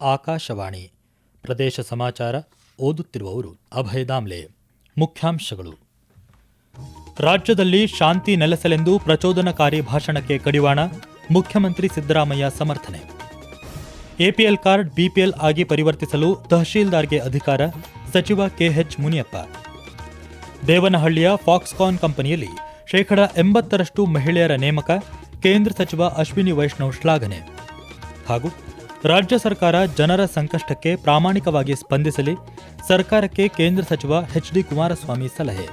ಆಕಾಶವಾಣಿ ಪ್ರದೇಶ ಸಮಾಚಾರ ಓದುತ್ತಿರುವವರು ಅಭಯ ದಾಮ್ಲೆ. ಮುಖ್ಯಾಂಶಗಳು. ರಾಜ್ಯದಲ್ಲಿ ಶಾಂತಿ ನೆಲೆಸಲೆಂದು ಪ್ರಚೋದನಕಾರಿ ಭಾಷಣಕ್ಕೆ ಕಡಿವಾಣ ಮುಖ್ಯಮಂತ್ರಿ ಸಿದ್ದರಾಮಯ್ಯ ಸಮರ್ಥನೆ. ಎಪಿಎಲ್ ಕಾರ್ಡ್ ಬಿಪಿಎಲ್ ಆಗಿ ಪರಿವರ್ತಿಸಲು ತಹಶೀಲ್ದಾರ್ಗೆ ಅಧಿಕಾರ ಸಚಿವ ಕೆಎಚ್ ಮುನಿಯಪ್ಪ. ದೇವನಹಳ್ಳಿಯ ಫಾಕ್ಸ್ಕಾನ್ ಕಂಪನಿಯಲ್ಲಿ ಶೇಕಡ ಎಂಬತ್ತರಷ್ಟು ಮಹಿಳೆಯರ ನೇಮಕ ಕೇಂದ್ರ ಸಚಿವ ಅಶ್ವಿನಿ ವೈಷ್ಣವ್ ಶ್ಲಾಘನೆ. ಹಾಗೂ ರಾಜ್ಯ ಸರ್ಕಾರ ಜನರ ಸಂಕಷ್ಟಕ್ಕೆ ಪ್ರಾಮಾಣಿಕವಾಗಿ ಸ್ಪಂದಿಸಲಿ, ಸರ್ಕಾರಕ್ಕೆ ಕೇಂದ್ರ ಸಚಿವ ಎಚ್ ಡಿ ಕುಮಾರಸ್ವಾಮಿ ಸಲಹೆ.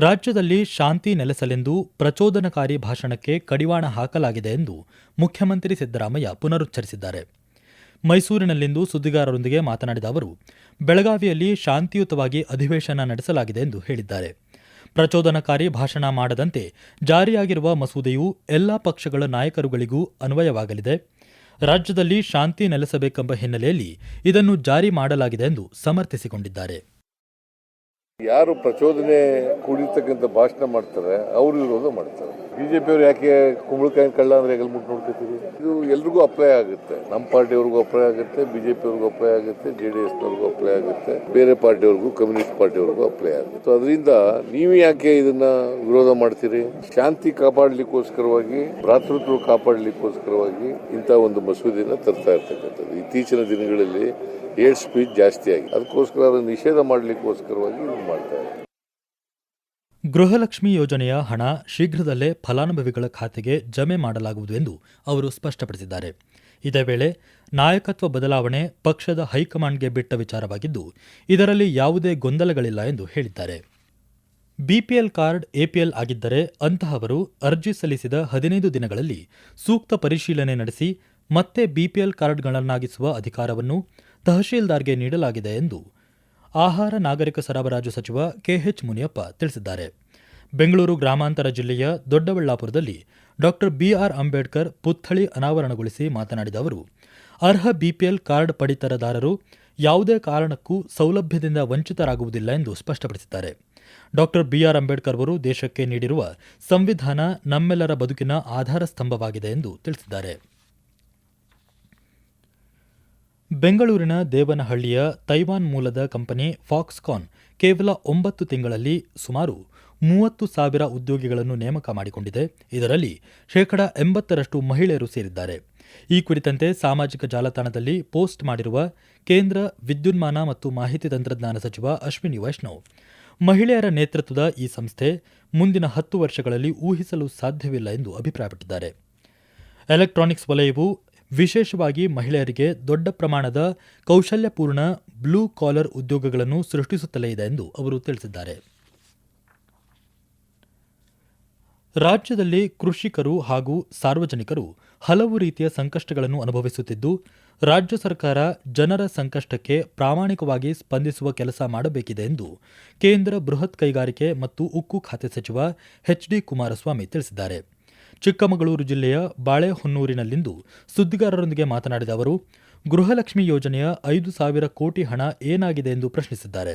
ರಾಜ್ಯದಲ್ಲಿ ಶಾಂತಿ ನೆಲೆಸಲೆಂದು ಪ್ರಚೋದನಕಾರಿ ಭಾಷಣಕ್ಕೆ ಕಡಿವಾಣ ಹಾಕಲಾಗಿದೆ ಎಂದು ಮುಖ್ಯಮಂತ್ರಿ ಸಿದ್ದರಾಮಯ್ಯ ಪುನರುಚ್ಚರಿಸಿದ್ದಾರೆ. ಮೈಸೂರಿನಲ್ಲಿಂದು ಸುದ್ದಿಗಾರರೊಂದಿಗೆ ಮಾತನಾಡಿದ ಅವರು, ಬೆಳಗಾವಿಯಲ್ಲಿ ಶಾಂತಿಯುತವಾಗಿ ಅಧಿವೇಶನ ನಡೆಸಲಾಗಿದೆ ಎಂದು ಹೇಳಿದ್ದಾರೆ. ಪ್ರಚೋದನಕಾರಿ ಭಾಷಣ ಮಾಡದಂತೆ ಜಾರಿಯಾಗಿರುವ ಮಸೂದೆಯು ಎಲ್ಲಾ ಪಕ್ಷಗಳ ನಾಯಕರುಗಳಿಗೂ ಅನ್ವಯವಾಗಲಿದೆ. ರಾಜ್ಯದಲ್ಲಿ ಶಾಂತಿ ನೆಲೆಸಬೇಕೆಂಬ ಹಿನ್ನೆಲೆಯಲ್ಲಿ ಇದನ್ನು ಜಾರಿ ಮಾಡಲಾಗಿದೆ ಎಂದು ಸಮರ್ಥಿಸಿಕೊಂಡಿದ್ದಾರೆ. ಯಾರು ಪ್ರಚೋದನೆ ಕೂಡಿರ್ತಕ್ಕಂಥ ಭಾಷಣ ಮಾಡ್ತಾರೆ, ಅವರು ವಿರೋಧ ಮಾಡ್ತಾರೆ. ಬಿಜೆಪಿಯವ್ರು ಯಾಕೆ ಕುಂಬಳಕಾಯಿ ಕಳ್ಳ ಅಂದ್ರೆ ಹೆಗಲ್ ಮುಟ್ಟು ನೋಡ್ಕೊತೀವಿ ಇದು ಎಲ್ರಿಗೂ ಅಪ್ಲೈ ಆಗುತ್ತೆ. ನಮ್ಮ ಪಾರ್ಟಿಯವ್ರಿಗೂ ಅಪ್ಲೈ ಆಗುತ್ತೆ, ಬಿಜೆಪಿಯವ್ರಿಗೂ ಅಪ್ಲೈ ಆಗುತ್ತೆ, ಜೆ ಡಿ ಎಸ್ನವ್ರಿಗೂ ಅಪ್ಲೈ ಆಗುತ್ತೆ, ಬೇರೆ ಪಾರ್ಟಿಯವ್ರಿಗೂ, ಕಮ್ಯುನಿಸ್ಟ್ ಪಾರ್ಟಿಯವ್ರಿಗೂ ಅಪ್ಲೈ ಆಗುತ್ತೆ. ಅದರಿಂದ ನೀವು ಯಾಕೆ ಇದನ್ನ ವಿರೋಧ ಮಾಡ್ತೀರಿ? ಶಾಂತಿ ಕಾಪಾಡಲಿಕ್ಕೋಸ್ಕರವಾಗಿ, ಭ್ರಾತೃತ್ವ ಕಾಪಾಡಲಿಕ್ಕೋಸ್ಕರವಾಗಿ ಇಂಥ ಒಂದು ಮಸೂದೆಯನ್ನು ತರ್ತಾ ಇರ್ತಕ್ಕಂಥದ್ದು. ಇತ್ತೀಚಿನ ದಿನಗಳಲ್ಲಿ ಏಡ್ ಸ್ಪೀಡ್ ಜಾಸ್ತಿ ಆಗಿದೆ ಅದಕ್ಕೋಸ್ಕರ ಅದನ್ನು ನಿಷೇಧ ಮಾಡಲಿಕ್ಕೋಸ್ಕರವಾಗಿ ಇದು ಮಾಡ್ತಾ ಇದ್ದಾರೆ. ಗೃಹಲಕ್ಷ್ಮಿ ಯೋಜನೆಯ ಹಣ ಶೀಘ್ರದಲ್ಲೇ ಫಲಾನುಭವಿಗಳ ಖಾತೆಗೆ ಜಮೆ ಮಾಡಲಾಗುವುದು ಎಂದು ಅವರು ಸ್ಪಷ್ಟಪಡಿಸಿದ್ದಾರೆ. ಇದೇ ವೇಳೆ ನಾಯಕತ್ವ ಬದಲಾವಣೆ ಪಕ್ಷದ ಹೈಕಮಾಂಡ್ಗೆ ಬಿಟ್ಟ ವಿಚಾರವಾಗಿದ್ದು, ಇದರಲ್ಲಿ ಯಾವುದೇ ಗೊಂದಲಗಳಿಲ್ಲ ಎಂದು ಹೇಳಿದ್ದಾರೆ. ಬಿಪಿಎಲ್ ಕಾರ್ಡ್ ಎಪಿಎಲ್ ಆಗಿದ್ದರೆ ಅಂತಹವರು ಅರ್ಜಿ ಸಲ್ಲಿಸಿದ ಹದಿನೈದು ದಿನಗಳಲ್ಲಿ ಸೂಕ್ತ ಪರಿಶೀಲನೆ ನಡೆಸಿ ಮತ್ತೆ ಬಿಪಿಎಲ್ ಕಾರ್ಡ್ಗಳನ್ನಾಗಿಸುವ ಅಧಿಕಾರವನ್ನು ತಹಶೀಲ್ದಾರ್ಗೆ ನೀಡಲಾಗಿದೆ ಎಂದು ಆಹಾರ ನಾಗರಿಕ ಸರಬರಾಜು ಸಚಿವ ಕೆಎಚ್ ಮುನಿಯಪ್ಪ ತಿಳಿಸಿದ್ದಾರೆ. ಬೆಂಗಳೂರು ಗ್ರಾಮಾಂತರ ಜಿಲ್ಲೆಯ ದೊಡ್ಡಬಳ್ಳಾಪುರದಲ್ಲಿ ಡಾಕ್ಟರ್ ಬಿಆರ್ ಅಂಬೇಡ್ಕರ್ ಪುತ್ಥಳಿ ಅನಾವರಣಗೊಳಿಸಿ ಮಾತನಾಡಿದ ಅವರು, ಅರ್ಹ ಬಿಪಿಎಲ್ ಕಾರ್ಡ್ ಪಡಿತರದಾರರು ಯಾವುದೇ ಕಾರಣಕ್ಕೂ ಸೌಲಭ್ಯದಿಂದ ವಂಚಿತರಾಗುವುದಿಲ್ಲ ಎಂದು ಸ್ಪಷ್ಟಪಡಿಸಿದ್ದಾರೆ. ಡಾಕ್ಟರ್ ಬಿಆರ್ ಅಂಬೇಡ್ಕರ್ ಅವರು ದೇಶಕ್ಕೆ ನೀಡಿರುವ ಸಂವಿಧಾನ ನಮ್ಮೆಲ್ಲರ ಬದುಕಿನ ಆಧಾರ ಸ್ತಂಭವಾಗಿದೆ ಎಂದು ತಿಳಿಸಿದ್ದಾರೆ. ಬೆಂಗಳೂರಿನ ದೇವನಹಳ್ಳಿಯ ತೈವಾನ್ ಮೂಲದ ಕಂಪನಿ ಫಾಕ್ಸ್ಕಾನ್ ಕೇವಲ ಒಂಬತ್ತು ತಿಂಗಳಲ್ಲಿ ಸುಮಾರು ಮೂವತ್ತು ಸಾವಿರ ಉದ್ಯೋಗಿಗಳನ್ನು ನೇಮಕ ಮಾಡಿಕೊಂಡಿದೆ. ಇದರಲ್ಲಿ ಶೇಕಡ ಎಂಬತ್ತರಷ್ಟು ಮಹಿಳೆಯರು ಸೇರಿದ್ದಾರೆ. ಈ ಕುರಿತಂತೆ ಸಾಮಾಜಿಕ ಜಾಲತಾಣದಲ್ಲಿ ಪೋಸ್ಟ್ ಮಾಡಿರುವ ಕೇಂದ್ರ ವಿದ್ಯುನ್ಮಾನ ಮತ್ತು ಮಾಹಿತಿ ತಂತ್ರಜ್ಞಾನ ಸಚಿವ ಅಶ್ವಿನಿ ವೈಷ್ಣವ್, ಮಹಿಳೆಯರ ನೇತೃತ್ವದ ಈ ಸಂಸ್ಥೆ ಮುಂದಿನ ಹತ್ತು ವರ್ಷಗಳಲ್ಲಿ ಊಹಿಸಲು ಸಾಧ್ಯವಿಲ್ಲ ಎಂದು ಅಭಿಪ್ರಾಯಪಟ್ಟಿದ್ದಾರೆ. ಎಲೆಕ್ಟ್ರಾನಿಕ್ಸ್ ವಲಯವು ವಿಶೇಷವಾಗಿ ಮಹಿಳೆಯರಿಗೆ ದೊಡ್ಡ ಪ್ರಮಾಣದ ಕೌಶಲ್ಯಪೂರ್ಣ ಬ್ಲೂ ಕಾಲರ್ ಉದ್ಯೋಗಗಳನ್ನು ಸೃಷ್ಟಿಸುತ್ತಲೇ ಇದೆ ಎಂದು ಅವರು ತಿಳಿಸಿದ್ದಾರೆ. ರಾಜ್ಯದಲ್ಲಿ ಕೃಷಿಕರು ಹಾಗೂ ಸಾರ್ವಜನಿಕರು ಹಲವು ರೀತಿಯ ಸಂಕಷ್ಟಗಳನ್ನು ಅನುಭವಿಸುತ್ತಿದ್ದು, ರಾಜ್ಯ ಸರ್ಕಾರ ಜನರ ಸಂಕಷ್ಟಕ್ಕೆ ಪ್ರಾಮಾಣಿಕವಾಗಿ ಸ್ಪಂದಿಸುವ ಕೆಲಸ ಮಾಡಬೇಕಿದೆ ಎಂದು ಕೇಂದ್ರ ಬೃಹತ್ ಕೈಗಾರಿಕೆ ಮತ್ತು ಉಕ್ಕು ಖಾತೆ ಸಚಿವ ಎಚ್ ಡಿ ಕುಮಾರಸ್ವಾಮಿ ತಿಳಿಸಿದ್ದಾರೆ. ಚಿಕ್ಕಮಗಳೂರು ಜಿಲ್ಲೆಯ ಬಾಳೆಹೊನ್ನೂರಿನಲ್ಲಿಂದು ಸುದ್ದಿಗಾರರೊಂದಿಗೆ ಮಾತನಾಡಿದ ಅವರು, ಗೃಹಲಕ್ಷ್ಮಿ ಯೋಜನೆಯ ಐದು ಸಾವಿರ ಕೋಟಿ ಹಣ ಏನಾಗಿದೆ ಎಂದು ಪ್ರಶ್ನಿಸಿದ್ದಾರೆ.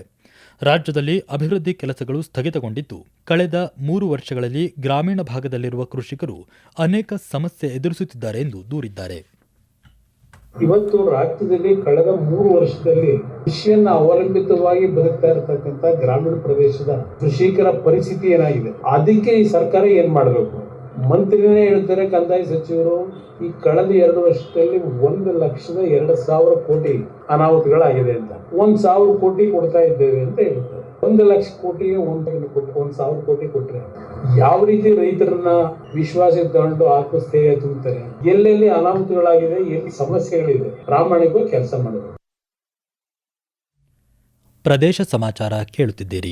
ರಾಜ್ಯದಲ್ಲಿ ಅಭಿವೃದ್ಧಿ ಕೆಲಸಗಳು ಸ್ಥಗಿತಗೊಂಡಿದ್ದು, ಕಳೆದ ಮೂರು ವರ್ಷಗಳಲ್ಲಿ ಗ್ರಾಮೀಣ ಭಾಗದಲ್ಲಿರುವ ಕೃಷಿಕರು ಅನೇಕ ಸಮಸ್ಯೆ ಎದುರಿಸುತ್ತಿದ್ದಾರೆ ಎಂದು ದೂರಿದ್ದಾರೆ. ಇವತ್ತು ರಾಜ್ಯದಲ್ಲಿ ಕಳೆದ ಮೂರು ವರ್ಷದಲ್ಲಿ ಕೃಷಿಯನ್ನ ಅವಲಂಬಿತವಾಗಿ ಬದುಕ್ತಾ ಇರತಕ್ಕಂತ ಗ್ರಾಮೀಣ ಪ್ರದೇಶದ ಕೃಷಿಕರ ಪರಿಸ್ಥಿತಿ ಏನಾಗಿದೆ? ಅದಕ್ಕೆ ಈ ಸರ್ಕಾರ ಏನ್ ಮಾಡಬೇಕು? ಮಂತ್ರಿನೇ ಹೇಳ್ತಾರೆ ಕಂದಾಯ ಸಚಿವರು, ಈ ಕಳೆದ ಎರಡು ವರ್ಷದಲ್ಲಿ ಒಂದು ಲಕ್ಷದ ಎರಡು ಸಾವಿರ ಕೋಟಿ ಅನಾಹುತಗಳಾಗಿದೆ ಅಂತ. ಒಂದ್ ಸಾವಿರ ಕೋಟಿ ಕೊಡ್ತಾ ಇದ್ದೇವೆ ಅಂತ ಹೇಳ್ತಾರೆ ಒಂದು ಲಕ್ಷ ಕೋಟಿಗೆ ಒಂದು ಕೊಟ್ಟು ಒಂದ್ ಸಾವಿರ ಕೋಟಿ ಕೊಟ್ರೆ ಯಾವ ರೀತಿ ರೈತರನ್ನ ವಿಶ್ವಾಸ ತಗೊಂಡು ಆತ್ಮಸ್ಥೈರ್ಯ ತುಂಬುತ್ತಾರೆ ಎಲ್ಲೆಲ್ಲಿ ಅನಾಹುತಗಳಾಗಿದೆ? ಎಲ್ಲಿ ಸಮಸ್ಯೆಗಳಿದೆ? ಪ್ರಾಮಾಣಿಕವಾಗಿ ಕೆಲಸ ಮಾಡಬೇಕು ಪ್ರದೇಶ ಸಮಾಚಾರ ಕೇಳುತ್ತಿದ್ದೀರಿ.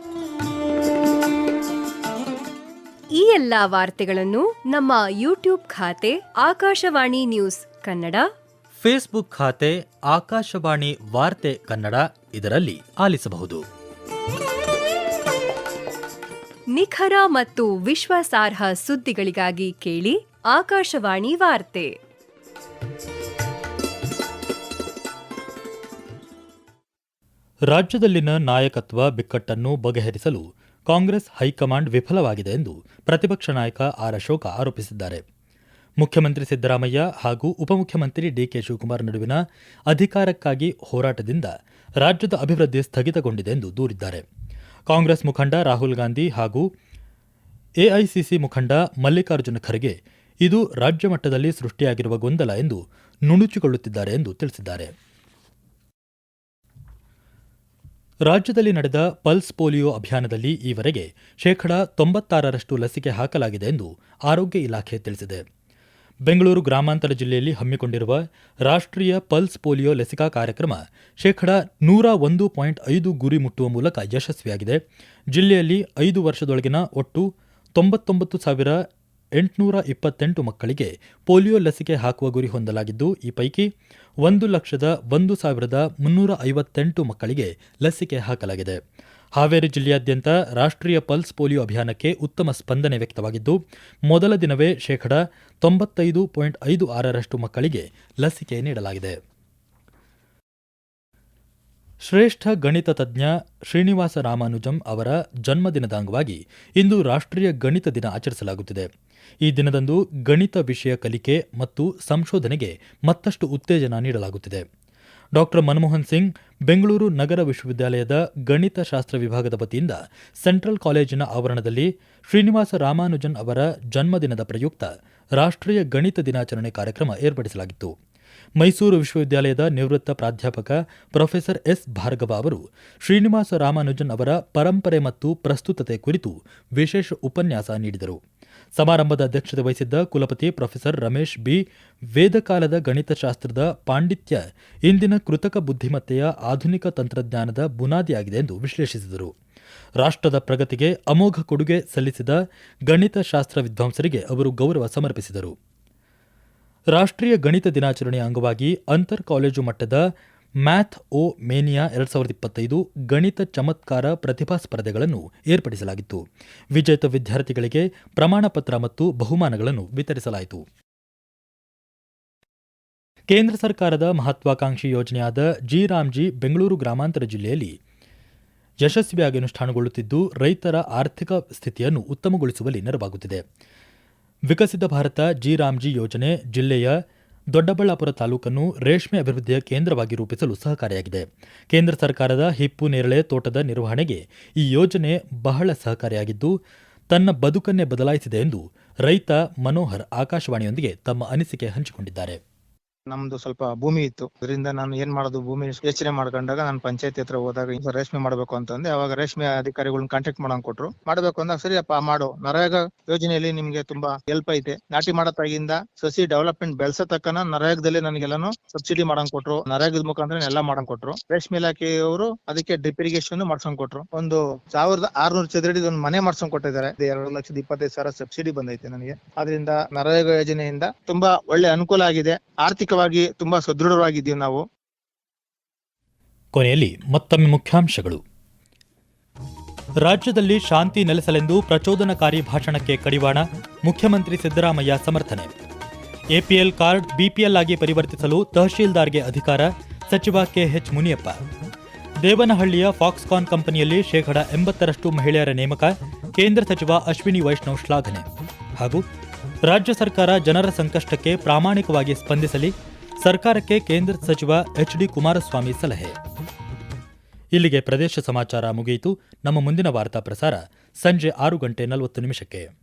ಈ ಎಲ್ಲ ವಾರ್ತೆಗಳನ್ನು ನಮ್ಮ ಯೂಟ್ಯೂಬ್ ಖಾತೆ ಆಕಾಶವಾಣಿ ನ್ಯೂಸ್ ಕನ್ನಡ ಫೇಸ್ಬುಕ್ ಖಾತೆ ಆಕಾಶವಾಣಿ ವಾರ್ತೆ ಕನ್ನಡ ಇದರಲ್ಲಿ ಆಲಿಸಬಹುದು. ನಿಖರ ಮತ್ತು ವಿಶ್ವಾಸಾರ್ಹ ಸುದ್ದಿಗಳಿಗಾಗಿ ಕೇಳಿ ಆಕಾಶವಾಣಿ ವಾರ್ತೆ. ರಾಜ್ಯದಲ್ಲಿನ ನಾಯಕತ್ವ ಬಿಕ್ಕಟ್ಟನ್ನು ಬಗೆಹರಿಸಲು ಕಾಂಗ್ರೆಸ್ ಹೈಕಮಾಂಡ್ ವಿಫಲವಾಗಿದೆ ಎಂದು ಪ್ರತಿಪಕ್ಷ ನಾಯಕ ಆರ್ ಅಶೋಕ ಆರೋಪಿಸಿದ್ದಾರೆ. ಮುಖ್ಯಮಂತ್ರಿ ಸಿದ್ದರಾಮಯ್ಯ ಹಾಗೂ ಉಪಮುಖ್ಯಮಂತ್ರಿ ಡಿಕೆ ಶಿವಕುಮಾರ್ ನಡುವಿನ ಅಧಿಕಾರಕ್ಕಾಗಿ ಹೋರಾಟದಿಂದ ರಾಜ್ಯದ ಅಭಿವೃದ್ಧಿ ಸ್ಥಗಿತಗೊಂಡಿದೆ ಎಂದು ದೂರಿದ್ದಾರೆ. ಕಾಂಗ್ರೆಸ್ ಮುಖಂಡ ರಾಹುಲ್ ಗಾಂಧಿ ಹಾಗೂ ಎಐಸಿಸಿ ಮುಖಂಡ ಮಲ್ಲಿಕಾರ್ಜುನ ಖರ್ಗೆ ಇದು ರಾಜ್ಯ ಮಟ್ಟದಲ್ಲಿ ಸೃಷ್ಟಿಯಾಗಿರುವ ಗೊಂದಲ ಎಂದು ನುಣುಚಿಕೊಳ್ಳುತ್ತಿದ್ದಾರೆ ಎಂದು ತಿಳಿಸಿದ್ದಾರೆ. ರಾಜ್ಯದಲ್ಲಿ ನಡೆದ ಪಲ್ಸ್ ಪೋಲಿಯೋ ಅಭಿಯಾನದಲ್ಲಿ ಈವರೆಗೆ ಶೇಕಡಾ ತೊಂಬತ್ತಾರರಷ್ಟು ಲಸಿಕೆ ಹಾಕಲಾಗಿದೆ ಎಂದು ಆರೋಗ್ಯ ಇಲಾಖೆ ತಿಳಿಸಿದೆ. ಬೆಂಗಳೂರು ಗ್ರಾಮಾಂತರ ಜಿಲ್ಲೆಯಲ್ಲಿ ಹಮ್ಮಿಕೊಂಡಿರುವ ರಾಷ್ಟ್ರೀಯ ಪಲ್ಸ್ ಪೋಲಿಯೋ ಲಸಿಕಾ ಕಾರ್ಯಕ್ರಮ ಶೇಕಡಾ ನೂರ ಒಂದು ಪಾಯಿಂಟ್ ಐದು ಗುರಿ ಮುಟ್ಟುವ ಮೂಲಕ ಯಶಸ್ವಿಯಾಗಿದೆ. ಜಿಲ್ಲೆಯಲ್ಲಿ ಐದು ವರ್ಷದೊಳಗಿನ ಒಟ್ಟು ತೊಂಬತ್ತೊಂಬತ್ತು ಸಾವಿರ ಎಂಟುನೂರ ಇಪ್ಪತ್ತೆಂಟು ಮಕ್ಕಳಿಗೆ ಪೋಲಿಯೋ ಲಸಿಕೆ ಹಾಕುವ ಗುರಿ ಹೊಂದಲಾಗಿದ್ದು, ಈ ಪೈಕಿ ಒಂದು ಲಕ್ಷದ ಒಂದು ಸಾವಿರದ ಮುನ್ನೂರ ಐವತ್ತೆಂಟು ಮಕ್ಕಳಿಗೆ ಲಸಿಕೆ ಹಾಕಲಾಗಿದೆ. ಹಾವೇರಿ ಜಿಲ್ಲೆಯಾದ್ಯಂತ ರಾಷ್ಟ್ರೀಯ ಪಲ್ಸ್ ಪೋಲಿಯೋ ಅಭಿಯಾನಕ್ಕೆ ಉತ್ತಮ ಸ್ಪಂದನೆ ವ್ಯಕ್ತವಾಗಿದ್ದು, ಮೊದಲ ದಿನವೇ ಶೇಕಡ ತೊಂಬತ್ತೈದು ಪಾಯಿಂಟ್ ಐದು ಆರರಷ್ಟು ಮಕ್ಕಳಿಗೆ ಲಸಿಕೆ ನೀಡಲಾಗಿದೆ. ಶ್ರೇಷ್ಠ ಗಣಿತ ತಜ್ಞ ಶ್ರೀನಿವಾಸ ರಾಮಾನುಜಂ ಅವರ ಜನ್ಮದಿನದ ಅಂಗವಾಗಿ ಇಂದು ರಾಷ್ಟ್ರೀಯ ಗಣಿತ ದಿನ ಆಚರಿಸಲಾಗುತ್ತಿದೆ. ಈ ದಿನದಂದು ಗಣಿತ ವಿಷಯ ಕಲಿಕೆ ಮತ್ತು ಸಂಶೋಧನೆಗೆ ಮತ್ತಷ್ಟು ಉತ್ತೇಜನ ನೀಡಲಾಗುತ್ತಿದೆ. ಡಾಕ್ಟರ್ ಮನಮೋಹನ್ ಸಿಂಗ್, ಬೆಂಗಳೂರು ನಗರ ವಿಶ್ವವಿದ್ಯಾಲಯದ ಗಣಿತಶಾಸ್ತ್ರ ವಿಭಾಗದ ವತಿಯಿಂದ ಸೆಂಟ್ರಲ್ ಕಾಲೇಜಿನ ಆವರಣದಲ್ಲಿ ಶ್ರೀನಿವಾಸ ರಾಮಾನುಜನ್ ಅವರ ಜನ್ಮದಿನದ ಪ್ರಯುಕ್ತ ರಾಷ್ಟ್ರೀಯ ಗಣಿತ ದಿನಾಚರಣೆ ಕಾರ್ಯಕ್ರಮ ಏರ್ಪಡಿಸಲಾಗಿತ್ತು. ಮೈಸೂರು ವಿಶ್ವವಿದ್ಯಾಲಯದ ನಿವೃತ್ತ ಪ್ರಾಧ್ಯಾಪಕ ಪ್ರೊಫೆಸರ್ ಎಸ್. ಭಾರ್ಗವ ಅವರು ಶ್ರೀನಿವಾಸ ರಾಮಾನುಜನ್ ಅವರ ಪರಂಪರೆ ಮತ್ತು ಪ್ರಸ್ತುತತೆ ಕುರಿತು ವಿಶೇಷ ಉಪನ್ಯಾಸ ನೀಡಿದರು. ಸಮಾರಂಭದ ಅಧ್ಯಕ್ಷತೆ ವಹಿಸಿದ್ದ ಕುಲಪತಿ ಪ್ರೊಫೆಸರ್ ರಮೇಶ್ ಬಿ. ವೇದಕಾಲದ ಗಣಿತಶಾಸ್ತ್ರದ ಪಾಂಡಿತ್ಯ ಇಂದಿನ ಕೃತಕ ಬುದ್ಧಿಮತ್ತೆಯ ಆಧುನಿಕ ತಂತ್ರಜ್ಞಾನದ ಬುನಾದಿಯಾಗಿದೆ ಎಂದು ವಿಶ್ಲೇಷಿಸಿದರು. ರಾಷ್ಟ್ರದ ಪ್ರಗತಿಗೆ ಅಮೋಘ ಕೊಡುಗೆ ಸಲ್ಲಿಸಿದ ಗಣಿತಶಾಸ್ತ್ರ ವಿದ್ವಾಂಸರಿಗೆ ಅವರು ಗೌರವ ಸಮರ್ಪಿಸಿದರು. ರಾಷ್ಟ್ರೀಯ ಗಣಿತ ದಿನಾಚರಣೆಯ ಅಂಗವಾಗಿ ಅಂತರ್ ಕಾಲೇಜು ಮಟ್ಟದ ಮ್ಯಾಥ್ ಓ ಮೇನಿಯಾ ಎರಡ್ ಸಾವಿರದ ಇಪ್ಪತ್ತೈದು ಗಣಿತ ಚಮತ್ಕಾರ ಪ್ರತಿಭಾ ಸ್ಪರ್ಧೆಗಳನ್ನು ಏರ್ಪಡಿಸಲಾಗಿತ್ತು. ವಿಜೇತ ವಿದ್ಯಾರ್ಥಿಗಳಿಗೆ ಪ್ರಮಾಣಪತ್ರ ಮತ್ತು ಬಹುಮಾನಗಳನ್ನು ವಿತರಿಸಲಾಯಿತು. ಕೇಂದ್ರ ಸರ್ಕಾರದ ಮಹತ್ವಾಕಾಂಕ್ಷಿ ಯೋಜನೆಯಾದ ಜಿ ರಾಮ್ಜಿ ಬೆಂಗಳೂರು ಗ್ರಾಮಾಂತರ ಜಿಲ್ಲೆಯಲ್ಲಿ ಯಶಸ್ವಿಯಾಗಿ ಅನುಷ್ಠಾನಗೊಳ್ಳುತ್ತಿದ್ದು ರೈತರ ಆರ್ಥಿಕ ಸ್ಥಿತಿಯನ್ನು ಉತ್ತಮಗೊಳಿಸುವಲ್ಲಿ ನೆರವಾಗುತ್ತಿದೆ. ವಿಕಸಿತ ಭಾರತ ಜಿ ರಾಮ್ಜಿ ಯೋಜನೆ ಜಿಲ್ಲೆಯ ದೊಡ್ಡಬಳ್ಳಾಪುರ ತಾಲೂಕನ್ನು ರೇಷ್ಮೆ ಅಭಿವೃದ್ಧಿಯ ಕೇಂದ್ರವಾಗಿ ರೂಪಿಸಲು ಸಹಕಾರಿಯಾಗಿದೆ. ಕೇಂದ್ರ ಸರ್ಕಾರದ ಹಿಪ್ಪು ನೇರಳೆ ತೋಟದ ನಿರ್ವಹಣೆಗೆ ಈ ಯೋಜನೆ ಬಹಳ ಸಹಕಾರಿಯಾಗಿದ್ದು, ತನ್ನ ಬದುಕನ್ನೇ ಬದಲಾಯಿಸಿದೆ ಎಂದು ರೈತ ಮನೋಹರ್ ಆಕಾಶವಾಣಿಯೊಂದಿಗೆ ತಮ್ಮ ಅನಿಸಿಕೆ ಹಂಚಿಕೊಂಡಿದ್ದಾರೆ. ನಮ್ದು ಸ್ವಲ್ಪ ಭೂಮಿ ಇತ್ತು. ಅದರಿಂದ ನಾನು ಏನ್ ಮಾಡೋದು, ಭೂಮಿ ಯೋಚನೆ ಮಾಡ್ಕೊಂಡಾಗ ನಾನು ಪಂಚಾಯತಿ ಹತ್ರ ಹೋದಾಗ ರೇಷ್ಮೆ ಮಾಡ್ಬೇಕು ಅಂತಂದೆ ಅವಾಗ ರೇಷ್ಮೆ ಅಧಿಕಾರಿಗಳನ್ನ ಕಾಂಟ್ಯಾಕ್ಟ್ ಮಾಡಂಗ್ ಕೊಟ್ರು. ಮಾಡ್ಬೇಕು ಅಂದಾಗ ಸರಿಯಪ್ಪ ಮಾಡು. ನರೇಗ ಯೋಜನೆಯಲ್ಲಿ ನಿಮ್ಗೆ ತುಂಬಾ ಹೆಲ್ಪ್ ಐತೆ. ನಾಟಿ ಮಾಡತ್ತಾಗಿಂದ ಸಸಿ ಡೆವಲಪ್ಮೆಂಟ್ ಬೆಳೆಸೋ ತಕ್ಕನ ನರೇಗದಲ್ಲಿ ನನಗೆಲ್ಲಾನು ಸಬ್ಸಿಡಿ ಮಾಡಂಗ್ ಕೊಟ್ರು. ನರೇಗದ ಮುಖಾಂತರ ಎಲ್ಲ ಮಾಡಂಗ್ ಕೊಟ್ರು. ರೇಷ್ಮೆ ಇಲಾಖೆಯವರು ಅದಕ್ಕೆ ಡ್ರಿಪ್ ಇರಿಗೇಷನ್ ಮಾಡ್ಸಂಗ್ ಕೊಟ್ರು. ಒಂದು ಸಾವಿರದ ಆರ್ನೂರು ಚದರಡಿ ಒಂದು ಮನೆ ಮಾಡ್ಸಂಗ್ ಕೊಟ್ಟಿದ್ದಾರೆ. ಎರಡು ಲಕ್ಷದ ಇಪ್ಪತ್ತೈದು ಸಾವಿರ ಸಬ್ಸಿಡಿ ಬಂದೈತೆ ನನಗೆ. ಅದರಿಂದ ನರೇಗಾ ಯೋಜನೆಯಿಂದ ತುಂಬಾ ಒಳ್ಳೆ ಅನುಕೂಲ ಆಗಿದೆ. ಆರ್ಥಿಕವಾಗಿ ತುಂಬಾ ಸದೃಢವಾಗಿದ್ದೀವಿ ನಾವು. ಕೊನೆಯಲ್ಲಿ ಮತ್ತೊಮ್ಮೆ ಮುಖ್ಯಾಂಶಗಳು. ರಾಜ್ಯದಲ್ಲಿ ಶಾಂತಿ ನೆಲೆಸಲೆಂದು ಪ್ರಚೋದನಕಾರಿ ಭಾಷಣಕ್ಕೆ ಕಡಿವಾಣ ಮುಖ್ಯಮಂತ್ರಿ ಸಿದ್ದರಾಮಯ್ಯ ಸಮರ್ಥನೆ. ಎಪಿಎಲ್ ಕಾರ್ಡ್ ಬಿಪಿಎಲ್ ಆಗಿ ಪರಿವರ್ತಿಸಲು ತಹಶೀಲ್ದಾರ್ಗೆ ಅಧಿಕಾರ ಸಚಿವ ಕೆಎಚ್ ಮುನಿಯಪ್ಪ. ದೇವನಹಳ್ಳಿಯ ಫಾಕ್ಸ್ಕಾನ್ ಕಂಪನಿಯಲ್ಲಿ ಶೇಕಡ ಎಂಬತ್ತರಷ್ಟು ಮಹಿಳೆಯರ ನೇಮಕ ಕೇಂದ್ರ ಸಚಿವ ಅಶ್ವಿನಿ ವೈಷ್ಣವ್ ಶ್ಲಾಘನೆ. ಹಾಗೂ ರಾಜ್ಯ ಸರ್ಕಾರ ಜನರ ಸಂಕಷ್ಟಕ್ಕೆ ಪ್ರಾಮಾಣಿಕವಾಗಿ ಸ್ಪಂದಿಸಲಿ, ಸರ್ಕಾರಕ್ಕೆ ಕೇಂದ್ರ ಸಚಿವ ಎಚ್ ಡಿ ಕುಮಾರಸ್ವಾಮಿ ಸಲಹೆ. ಇಲ್ಲಿಗೆ ಪ್ರದೇಶ ಸಮಾಚಾರ ಮುಗಿಯಿತು. ನಮ್ಮ ಮುಂದಿನ ವಾರ್ತಾ ಪ್ರಸಾರ ಸಂಜೆ ಆರು ಗಂಟೆ ನಲವತ್ತು ನಿಮಿಷಕ್ಕೆ.